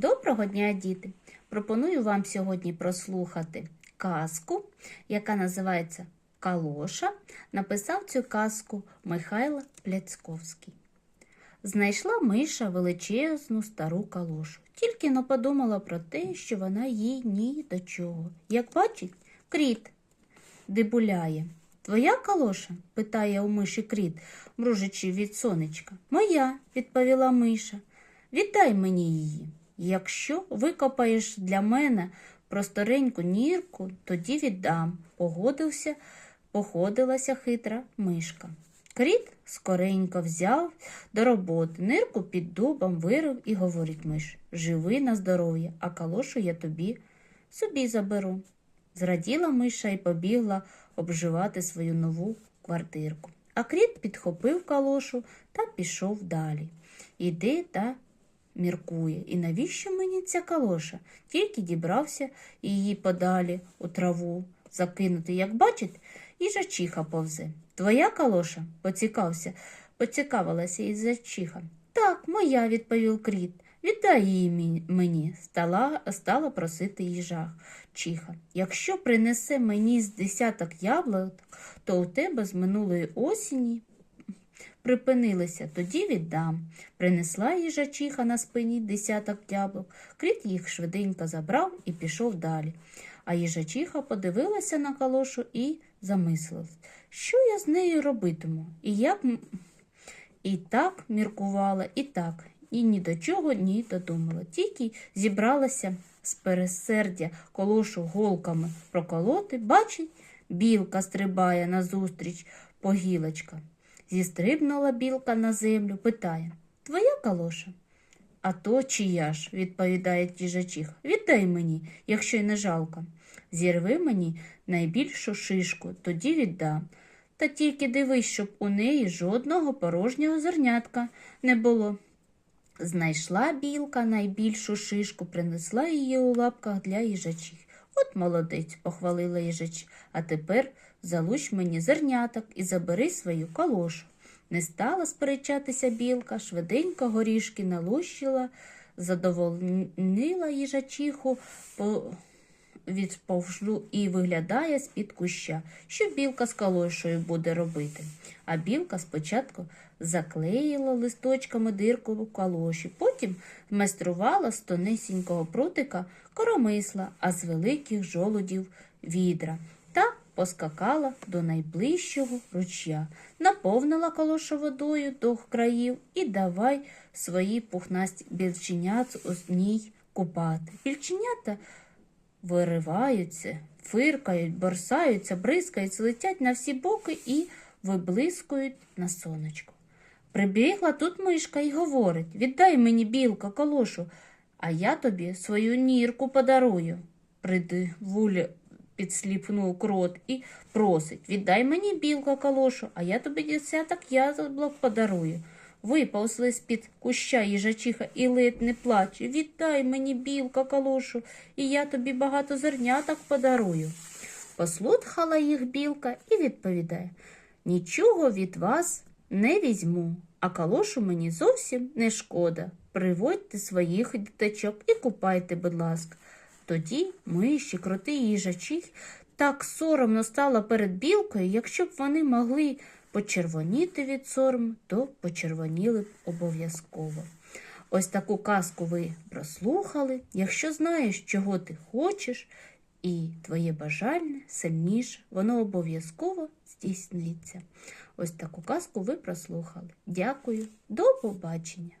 Доброго дня, діти! Пропоную вам сьогодні прослухати казку, яка називається Калоша. Написав цю казку Михайло Пляцьковський. Знайшла миша величезну стару калошу. Тільки но подумала про те, що вона їй ні до чого. Як бачить, кріт дебуляє. Твоя калоша? питає у миші кріт, мружачи від сонечка. Моя, відповіла миша. Віддай мені її. Якщо викопаєш для мене простореньку нірку, тоді віддам, погодився, походилася хитра мишка. Кріт скоренько взяв до роботи, нирку під дубом вирив і говорить миш Живи на здоров'я, а калошу я тобі собі заберу. Зраділа миша і побігла обживати свою нову квартирку. А кріт підхопив калошу та пішов далі. Іде та міркує. І навіщо мені ця калоша? Тільки дібрався її подалі у траву закинути, як бачить, їжачиха повзе. Твоя калоша? поцікався, поцікавилася їжачиха. Так, моя, відповів кріт. Віддай її мені, стала, стала просити їжах. Чиха. Якщо принесе мені з десяток яблук, то у тебе з минулої осені припинилися, тоді віддам. Принесла їжачиха на спині десяток яблук, кріт їх швиденько забрав і пішов далі. А їжачиха подивилася на калошу і замислилась, що я з нею робитиму, і як і так міркувала, і так, і ні до чого ні додумала. Тільки зібралася з пересердя колошу голками проколоти, бачить, білка стрибає назустріч по гілочках. Зістрибнула білка на землю, питає Твоя калоша? А то чия ж, відповідає їжачих. Віддай мені, якщо й не жалко. Зірви мені найбільшу шишку, тоді віддам. Та тільки дивись, щоб у неї жодного порожнього зернятка не було. Знайшла білка найбільшу шишку, принесла її у лапках для їжачих. От молодець, похвалила їжач. А тепер залуч мені зерняток і забери свою калошу. Не стала сперечатися білка, швиденько горішки налущила, задовольнила їжачиху по відповжу і виглядає з-під куща, що білка з калошою буде робити. А білка спочатку заклеїла листочками дирку в калоші, потім змайструвала з тонесінького прутика коромисла, а з великих жолудів відра та поскакала до найближчого ручя, наповнила калошу водою до країв і давай свої пухнасті більченят у ній купати. Більченята вириваються, фиркають, борсаються, бризкаються, летять на всі боки і виблискують на сонечку. Прибігла тут мишка і говорить Віддай мені, білка, калошу, а я тобі свою нірку подарую. Придивуля підсліпнув крот і просить Віддай мені, білка, калошу, а я тобі десяток яблук подарую. Виповзли з-під куща їжачиха і ледь не плаче. Віддай мені, білка, калошу, і я тобі багато зерняток подарую. Послухала їх білка і відповідає Нічого від вас не візьму, а калошу мені зовсім не шкода. Приводьте своїх діточок і купайте, будь ласка. Тоді миші, кроти і їжачих так соромно стало перед білкою, якщо б вони могли почервоніти від сором, то почервоніли б обов'язково. Ось таку казку ви прослухали. Якщо знаєш, чого ти хочеш, і твоє бажання сильніше, воно обов'язково здійсниться. Ось таку казку ви прослухали. Дякую, до побачення!